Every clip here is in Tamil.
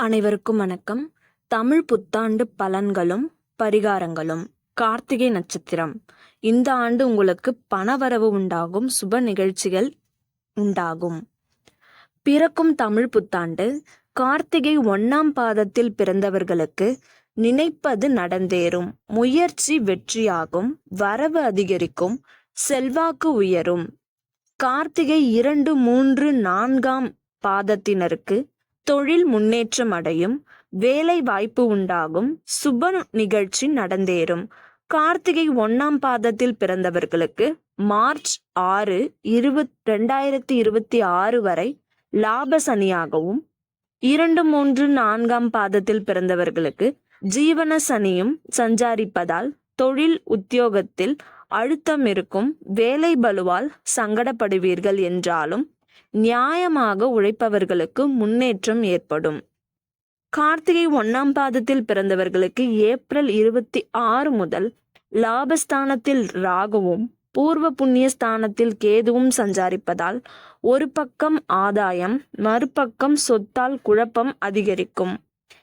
அனைவருக்கும் வணக்கம். தமிழ் புத்தாண்டு பலன்களும் பரிகாரங்களும். கார்த்திகை நட்சத்திரம். இந்த ஆண்டு உங்களுக்கு பணவரவு உண்டாகும் சுப நிகழ்ச்சிகள் உண்டாகும். பிறக்கும் தமிழ் புத்தாண்டு கார்த்திகை ஒன்னாம் பாதத்தில் பிறந்தவர்களுக்கு நினைப்பது நடந்தேறும். முயற்சி வெற்றியாகும் வரவு அதிகரிக்கும் செல்வாக்கு உயரும். கார்த்திகை இரண்டு மூன்று நான்காம் பாதத்தினருக்கு தொழில் முன்னேற்றம் அடையும் வேலை வாய்ப்பு உண்டாகும் சுப நிகழ்ச்சி நடந்தேறும். கார்த்திகை ஒன்னாம் பாதத்தில் பிறந்தவர்களுக்கு மார்ச் ஆறு இருபத் ரெண்டாயிரத்தி இருபத்தி ஆறு வரை லாப சனியாகவும் இரண்டு மூன்று நான்காம் பாதத்தில் பிறந்தவர்களுக்கு ஜீவன சனியும் சஞ்சாரிப்பதால் தொழில் உத்தியோகத்தில் அழுத்தம் இருக்கும் வேலை பலுவால் சங்கடப்படுவீர்கள் என்றாலும் நியாயமாக உழைப்பவர்களுக்கு முன்னேற்றம் ஏற்படும். கார்த்திகை ஒன்னாம் பாதத்தில் பிறந்தவர்களுக்கு ஏப்ரல் இருபத்தி ஆறு முதல் லாபஸ்தானத்தில் ராகுவும் பூர்வ புண்ணிய ஸ்தானத்தில் கேதுவும் சஞ்சாரிப்பதால் ஒரு பக்கம் ஆதாயம் மறுபக்கம் சொத்தால் குழப்பம் அதிகரிக்கும்.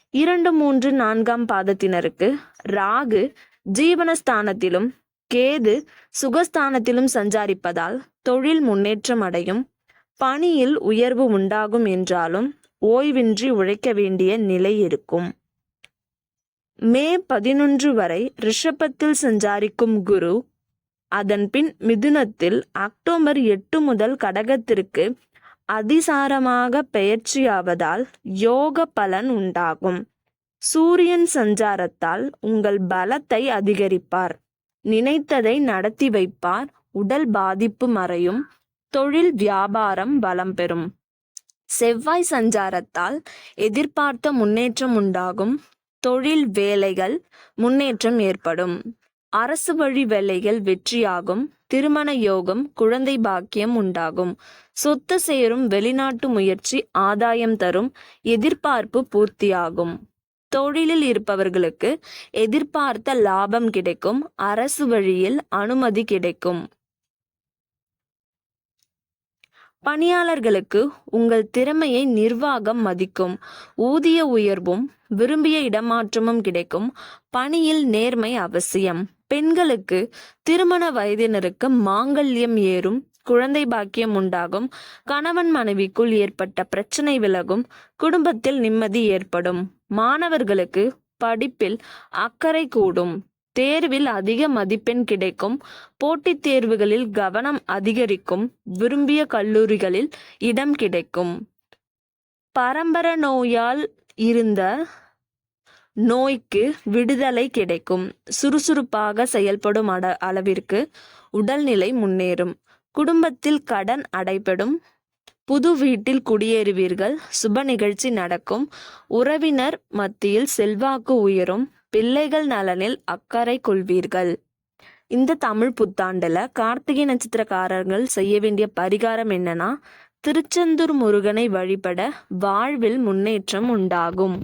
இரண்டு மூன்று நான்காம் பாதத்தினருக்கு ராகு ஜீவனஸ்தானத்திலும் கேது சுகஸ்தானத்திலும் சஞ்சாரிப்பதால் தொழில் முன்னேற்றம் அடையும். பணியில் உயர்வு உண்டாகும் என்றாலும் ஓய்வின்றி உழைக்க வேண்டிய நிலை இருக்கும். மே பதினொன்று வரை ரிஷபத்தில் சஞ்சாரிக்கும் குரு அதன்பின் மிதுனத்தில் அக்டோபர் எட்டு முதல் கடகத்திற்கு அதிசாரமாக பெயர்ச்சியாவதால் யோக பலன் உண்டாகும். சூரியன் சஞ்சாரத்தால் உங்கள் பலத்தை அதிகரிப்பார். நினைத்ததை நடத்தி வைப்பார். உடல் பாதிப்பு மறையும். தொழில் வியாபாரம் பலம் பெறும். செவ்வாய் சஞ்சாரத்தால் எதிர்பார்த்த முன்னேற்றம் உண்டாகும். தொழில் வேலைகள் முன்னேற்றம் ஏற்படும். அரசு வழி வேலைகள் வெற்றியாகும். திருமண யோகம் குழந்தை பாக்கியம் உண்டாகும். சொத்து சேரும் வெளிநாட்டு முயற்சி ஆதாயம் தரும். எதிர்பார்ப்பு பூர்த்தியாகும். தொழிலில் இருப்பவர்களுக்கு எதிர்பார்த்த லாபம் கிடைக்கும். அரசு வழியில் அனுமதி கிடைக்கும். பணியாளர்களுக்கு உங்கள் திறமையை நிர்வாகம் மதிக்கும் ஊதிய உயர்வும் விரும்பிய இடமாற்றமும் கிடைக்கும் பணியில் நேர்மை அவசியம். பெண்களுக்கு திருமண வயதினருக்கு மாங்கல்யம் ஏறும் குழந்தை பாக்கியம் உண்டாகும் கணவன் மனைவிக்குள் ஏற்பட்ட பிரச்சனை விலகும் குடும்பத்தில் நிம்மதி ஏற்படும். மாணவர்களுக்கு படிப்பில் அக்கறை கூடும். தேர்வில் அதிக மதிப்பெண் கிடைக்கும். போட்டித் தேர்வுகளில் கவனம் அதிகரிக்கும். விரும்பிய கல்லூரிகளில் இடம் கிடைக்கும். பரம்பர நோயால் இருந்த நோய்க்கு விடுதலை கிடைக்கும். சுறுசுறுப்பாக செயல்படும் அட அளவிற்கு உடல்நிலை முன்னேறும். குடும்பத்தில் கடன் அடைபடும். புது வீட்டில் குடியேறுவீர்கள். சுப நிகழ்ச்சி நடக்கும். உறவினர் மத்தியில் செல்வாக்கு உயரும். பிள்ளைகள் நலனில் அக்கறை கொள்வீர்கள். இந்த தமிழ் புத்தாண்டில் கார்த்திகை நட்சத்திரக்காரர்கள் செய்ய வேண்டிய பரிகாரம் என்னன்னா திருச்செந்தூர் முருகனை வழிபட வாழ்வில் முன்னேற்றம் உண்டாகும்.